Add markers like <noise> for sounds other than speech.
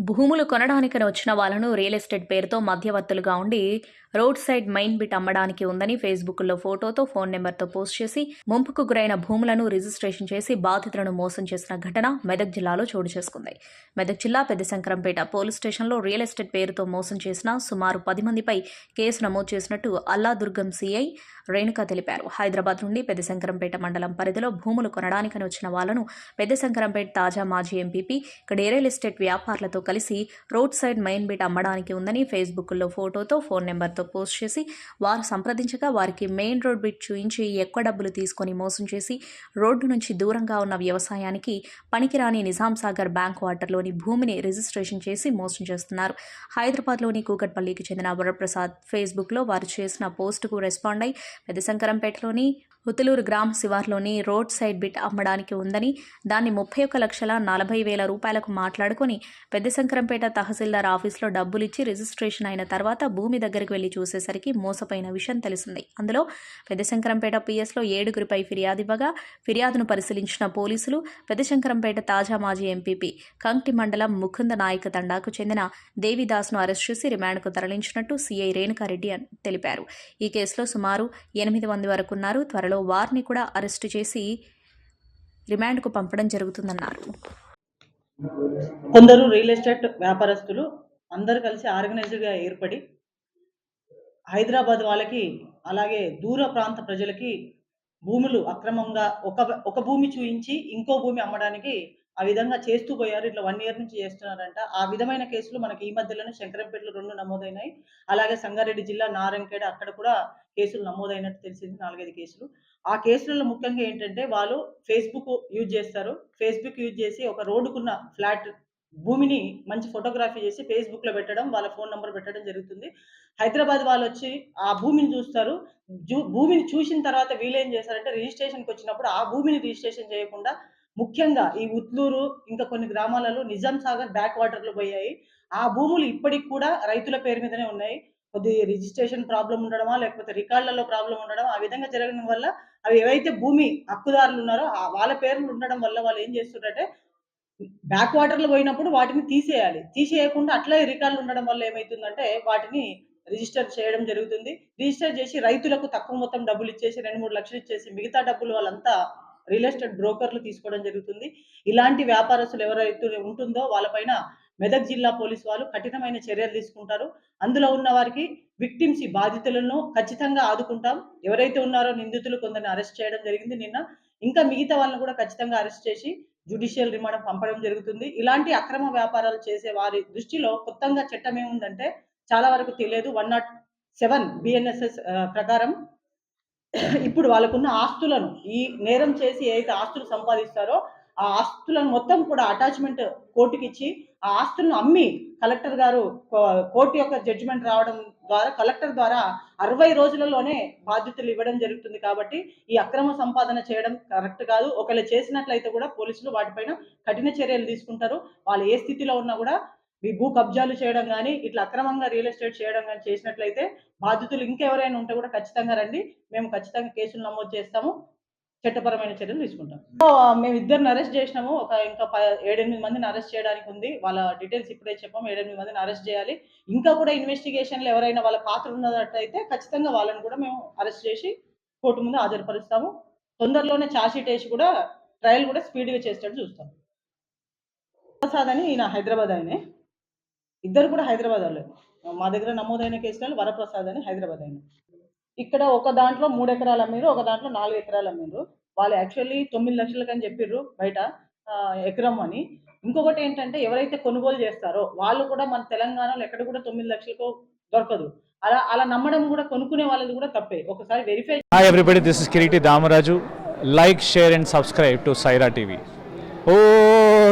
భూములు కొనడానికని వచ్చిన వాళ్ళను రియల్ ఎస్టేట్ పేరుతో మధ్యవర్తులుగా ఉండి రోడ్ సైడ్ మైన్ బిట్ అమ్మడానికి ఉందని ఫేస్బుక్లో ఫోటోతో ఫోన్ నెంబర్తో పోస్ట్ చేసి ముంపుకు గురైన భూములను రిజిస్ట్రేషన్ చేసి బాధితులను మోసం చేసిన ఘటన మెదక్ జిల్లాలో చోటు చేసుకుంది. మెదక్ జిల్లా పెద్దశంకరంపేట పోలీస్ స్టేషన్లో రియల్ ఎస్టేట్ పేరుతో మోసం చేసిన సుమారు పది మందిపై కేసు నమోదు చేసినట్టు అల్లాదుర్గం సీఐ రేణుక తెలిపారు. హైదరాబాద్ నుండి పెద్ద శంకరంపేట మండలం పరిధిలో భూములు కొనడానికని వచ్చిన వాళ్ళను పెద్దశంకరంపేట తాజా మాజీ ఎంపీపీ ఇక్కడ రియల్ ఎస్టేట్ వ్యాపారులతో కలిసి రోడ్ సైడ్ మెయిన్ బీట్ అమ్మడానికి ఉందని ఫేస్బుక్లో ఫోటోతో ఫోన్ నెంబర్తో పోస్ట్ చేసి వారు సంప్రదించగా వారికి మెయిన్ రోడ్ బీట్ చూయించి ఎక్కువ డబ్బులు తీసుకొని మోసం చేసి రోడ్డు నుంచి దూరంగా ఉన్న వ్యవసాయానికి పనికిరాని నిజాం సాగర్ బ్యాంక్ వాటర్లోని భూమిని రిజిస్ట్రేషన్ చేసి మోసం చేస్తున్నారు. హైదరాబాద్లోని కూకట్పల్లికి చెందిన వరప్రసాద్ ఫేస్బుక్లో వారు చేసిన పోస్టుకు రెస్పాండ్ అయి పెద్దశంకరంపేటలోని ఉతులూరు గ్రామ శివార్లోని రోడ్ సైడ్ బిట్ అమ్మడానికి ఉందని దాన్ని ముప్పై ఒక్క లక్షల నలభై వేల రూపాయలకు మాట్లాడుకొని పెద్దశంకరంపేట తహసీల్దార్ ఆఫీస్లో డబ్బులు ఇచ్చి రిజిస్ట్రేషన్ అయిన తర్వాత భూమి దగ్గరికి వెళ్ళి చూసేసరికి మోసపోయిన విషయం తెలిసింది. అందులో పెద్దశంకరంపేట పిఎస్లో ఏడుగురిపై ఫిర్యాదు ఇవ్వగా ఫిర్యాదును పరిశీలించిన పోలీసులు పెద్దశంకరంపేట తాజా మాజీ ఎంపీపీ కంక్టి మండలం ముకుంద నాయక తండాకు చెందిన దేవిదాస్ను అరెస్ట్ చేసి రిమాండ్కు తరలించినట్టు సీఐ రేణుకారెడ్డి తెలిపారు. ఈ కేసులో సుమారు ఎనిమిది మంది వరకు ఉన్నారు త్వరలో వారిని కూడా అరెస్టు చేసి రిమాండ్కు పంపడం జరుగుతుందన్నారు. కొందరు రియల్ ఎస్టేట్ వ్యాపారస్తులు అందరు కలిసి ఆర్గనైజ్డ్గా ఏర్పడి హైదరాబాద్ వాళ్ళకి అలాగే దూర ప్రాంత ప్రజలకి భూములు అక్రమంగా ఒక ఒక భూమి చూయించి ఇంకో భూమి అమ్మడానికి ఆ విధంగా చేస్తూ పోయారు. ఇట్లా వన్ ఇయర్ నుంచి చేస్తున్నారంట. ఆ విధమైన కేసులు మనకి ఈ మధ్యలోనే శంకరంపేటలో రెండు నమోదైనాయి. అలాగే సంగారెడ్డి జిల్లా నారంకేడ అక్కడ కూడా కేసులు నమోదైనట్టు తెలిసింది. నాలుగైదు కేసులు. ఆ కేసులలో ముఖ్యంగా ఏంటంటే వాళ్ళు ఫేస్బుక్ యూజ్ చేస్తారు. ఫేస్బుక్ యూజ్ చేసి ఒక రోడ్డుకున్న ఫ్లాట్ భూమిని మంచి ఫోటోగ్రఫీ చేసి ఫేస్బుక్లో పెట్టడం వాళ్ళ ఫోన్ నెంబర్ పెట్టడం జరుగుతుంది. హైదరాబాద్ వాళ్ళు వచ్చి ఆ భూమిని చూస్తారు. జూ- భూమిని చూసిన తర్వాత వీళ్ళు ఏం చేస్తారంటే రిజిస్ట్రేషన్కి వచ్చినప్పుడు ఆ భూమిని రిజిస్ట్రేషన్ చేయకుండా ముఖ్యంగా ఈ ఉత్లూరు ఇంకా కొన్ని గ్రామాలలో నిజాం సాగర్ బ్యాక్ వాటర్లు పోయాయి. ఆ భూములు ఇప్పటికి కూడా రైతుల పేరు మీదనే ఉన్నాయి. కొద్ది రిజిస్ట్రేషన్ ప్రాబ్లం ఉండడమా లేకపోతే రికార్డులలో ప్రాబ్లం ఉండడం ఆ విధంగా జరగడం వల్ల అవి ఏవైతే భూమి హక్కుదారులు ఉన్నారో ఆ వాళ్ళ పేర్లు ఉండడం వల్ల వాళ్ళు ఏం చేస్తున్నారంటే బ్యాక్ వాటర్లు పోయినప్పుడు వాటిని తీసేయాలి. తీసేయకుండా అట్లే రికార్డులు ఉండడం వల్ల ఏమవుతుందంటే వాటిని రిజిస్టర్ చేయడం జరుగుతుంది. రిజిస్టర్ చేసి రైతులకు తక్కువ మొత్తం డబ్బులు ఇచ్చేసి రెండు మూడు లక్షలు ఇచ్చేసి మిగతా డబ్బులు వాళ్ళంతా రియల్ ఎస్టేట్ బ్రోకర్లు తీసుకోవడం జరుగుతుంది. ఇలాంటి వ్యాపారస్తులు ఎవరైతే ఉంటుందో వాళ్ళపైన మెదక్ జిల్లా పోలీసు వాళ్ళు కఠినమైన చర్యలు తీసుకుంటారు. అందులో ఉన్న వారికి విక్టిమ్స్ బాధితులను ఖచ్చితంగా ఆదుకుంటాం. ఎవరైతే ఉన్నారో నిందితులు కొందరిని అరెస్ట్ చేయడం జరిగింది నిన్న. ఇంకా మిగతా వాళ్ళని కూడా ఖచ్చితంగా అరెస్ట్ చేసి జ్యుడిషియల్ రిమాండ్ పంపడం జరుగుతుంది. ఇలాంటి అక్రమ వ్యాపారాలు చేసే వారి దృష్టిలో కొత్తగా చట్టం ఏముందంటే చాలా వరకు తెలియదు. వన్ నాట్ సెవెన్ బిఎన్ఎస్ఎస్ ప్రకారం <clears throat> ఇప్పుడు వాళ్ళకున్న ఆస్తులను ఈ నేరం చేసి ఏదైతే ఆస్తులు సంపాదిస్తారో ఆ ఆస్తులను మొత్తం కూడా అటాచ్మెంట్ కోర్టుకి ఇచ్చి ఆ ఆస్తులను అమ్మి కలెక్టర్ గారు కో- కోర్టు యొక్క జడ్జిమెంట్ రావడం ద్వారా కలెక్టర్ ద్వారా అరవై రోజులలోనే బాధ్యతలు ఇవ్వడం జరుగుతుంది కాబట్టి ఈ అక్రమ సంపాదన చేయడం కరెక్ట్ కాదు. ఒకవేళ చేసినట్లయితే కూడా పోలీసులు వాటిపైన కఠిన చర్యలు తీసుకుంటారు. వాళ్ళు ఏ స్థితిలో ఉన్నా కూడా మీ భూ కబ్జాలు చేయడం కానీ ఇట్లా అక్రమంగా రియల్ ఎస్టేట్ చేయడం కానీ చేసినట్లయితే బాధితులు ఇంకెవరైనా ఉంటే కూడా ఖచ్చితంగా రండి. మేము ఖచ్చితంగా కేసులు నమోదు చేస్తాము. చట్టపరమైన చర్యలు తీసుకుంటాం. సో, మేము ఇద్దరిని అరెస్ట్ చేసినాము. ఒక ఇంకా ఏడెనిమిది మందిని అరెస్ట్ చేయడానికి ఉంది. వాళ్ళ డీటెయిల్స్ ఇప్పుడే చెప్పాము. ఏడెనిమిది మందిని అరెస్ట్ చేయాలి. ఇంకా కూడా ఇన్వెస్టిగేషన్లో ఎవరైనా వాళ్ళ పాత్ర ఉన్నట్లయితే ఖచ్చితంగా వాళ్ళని కూడా మేము అరెస్ట్ చేసి కోర్టు ముందు హాజరుపరుస్తాము. తొందరలోనే ఛార్జ్షీట్ వేసి కూడా ట్రయల్ కూడా స్పీడ్గా చేసేటట్టు చూస్తాం. ప్రసాద్ అని ఈయన హైదరాబాద్ ఆయనే. ఇద్దరు కూడా హైదరాబాద్ వాళ్ళు మా దగ్గర నమోదైన కేసులలో వరప్రసాద్ అని హైదరాబాద్ అయిన. ఇక్కడ ఒక దాంట్లో మూడు ఎకరాలు అమ్మిరు ఒక దాంట్లో నాలుగు ఎకరాలు అమ్మిరు వాళ్ళు యాక్చువల్లీ తొమ్మిది లక్షలకు అని చెప్పిర్రు బయట ఎకరం అని. ఇంకొకటి ఏంటంటే ఎవరైతే కొనుగోలు చేస్తారో వాళ్ళు కూడా మన తెలంగాణలో ఎక్కడ కూడా తొమ్మిది లక్షలకు దొరకదు. అలా అలా నమ్మడం కూడా కొనుక్కునే వాళ్ళది కూడా తప్పే. ఒకసారి verify Hi everybody, this is Kiriti Damaraju. Like, share and subscribe to Saira TV. Oh,